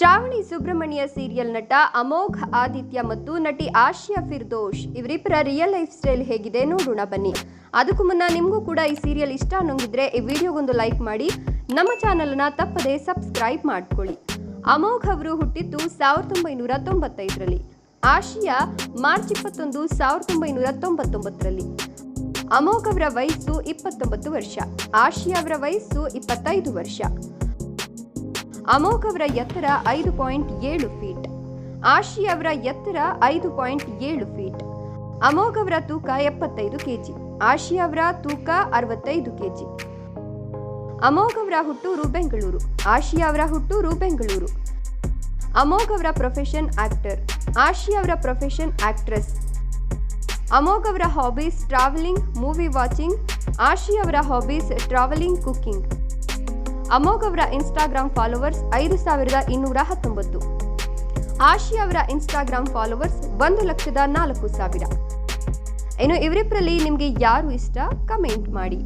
Shravani Subrahmanya serial ನಟ ಅಮೋಘ್ ಆದಿತ್ಯ ಮತ್ತು ನಟಿ ಆಶಿಯಾ ಫಿರ್ದೋಶ್ ಇವರಿಬ್ಬರ ರಿಯಲ್ ಲೈಫ್ ಸ್ಟೈಲ್ ಹೇಗಿದೆ ನೋಡೋಣ ಬನ್ನಿ. ಅದಕ್ಕೂ ಮುನ್ನ ನಿಮಗೂ ಕೂಡ ಈ ಸೀರಿಯಲ್ ಇಷ್ಟ ಅನ್ನೋಂಗಿದ್ರೆ ಈ ವಿಡಿಯೋಗೊಂದು ಲೈಕ್ ಮಾಡಿ. ನಮ್ಮ ಚಾನಲ್ನ ತಪ್ಪದೆ ಸಬ್ಸ್ಕ್ರೈಬ್ ಮಾಡ್ಕೊಳ್ಳಿ. ಅಮೋಘ್ ಅವರು ಹುಟ್ಟಿದ್ದು ಸಾವಿರದ ಒಂಬೈನೂರ ತೊಂಬತ್ತೈದರಲ್ಲಿ. ಆಶಿಯಾ ಮಾರ್ಚ್ ಇಪ್ಪತ್ತೊಂದು ಸಾವಿರದ ಒಂಬೈನೂರ ತೊಂಬತ್ತೊಂಬತ್ತರಲ್ಲಿ. ಅಮೋಘ್ ಅವರ ವಯಸ್ಸು ಇಪ್ಪತ್ತೊಂಬತ್ತು ವರ್ಷ. ಆಶಿಯಾ ಅವರ ವಯಸ್ಸು ಇಪ್ಪತ್ತೈದು ವರ್ಷ. ಅಮೋಘ್ ಅವರ ಎತ್ತರ ಐದು ಪಾಯಿಂಟ್ ಏಳು ಫೀಟ್. ಆಶಿ ಅವರ ಎತ್ತರ ಐದು ಪಾಯಿಂಟ್ ಏಳು ಫೀಟ್. ಅಮೋಘ್ ಅವರ ತೂಕ ಎಪ್ಪತ್ತೈದು ಕೆಜಿ. ಆಶಿ ಅವರ ತೂಕ ಅರವತ್ತೈದು ಕೆಜಿ. ಅಮೋಘ್ ಅವರ ಹುಟ್ಟೂರು ಬೆಂಗಳೂರು. ಆಶಿ ಅವರ ಹುಟ್ಟೂರು ಬೆಂಗಳೂರು. ಅಮೋಘ್ ಅವರ ಪ್ರೊಫೆಷನ್ ಆಕ್ಟರ್. ಆಶಿ ಅವರ ಪ್ರೊಫೆಷನ್ ಆಕ್ಟ್ರೆಸ್. ಅಮೋಘ್ ಅವರ hobbies travelling, movie watching. Ashi ಅವರ ಹಾಬೀಸ್ ಟ್ರಾವೆಲಿಂಗ್ ಕುಕಿಂಗ್ ಅಮೋಘ್ ಅವರ ಇನ್ಸ್ಟಾಗ್ರಾಮ್ ಫಾಲೋವರ್ಸ್ ಐದು ಸಾವಿರದ ಇನ್ನೂರ ಹತ್ತೊಂಬತ್ತು. ಆಶಿ ಅವರ ಇನ್ಸ್ಟಾಗ್ರಾಮ್ ಫಾಲೋವರ್ಸ್ ಒಂದು ಲಕ್ಷದ ನಾಲ್ಕು ಸಾವಿರ. ಇನ್ನು ಇವರಿಬ್ಬರಲ್ಲಿ ನಿಮಗೆ ಯಾರು ಇಷ್ಟ? ಕಮೆಂಟ್ ಮಾಡಿ.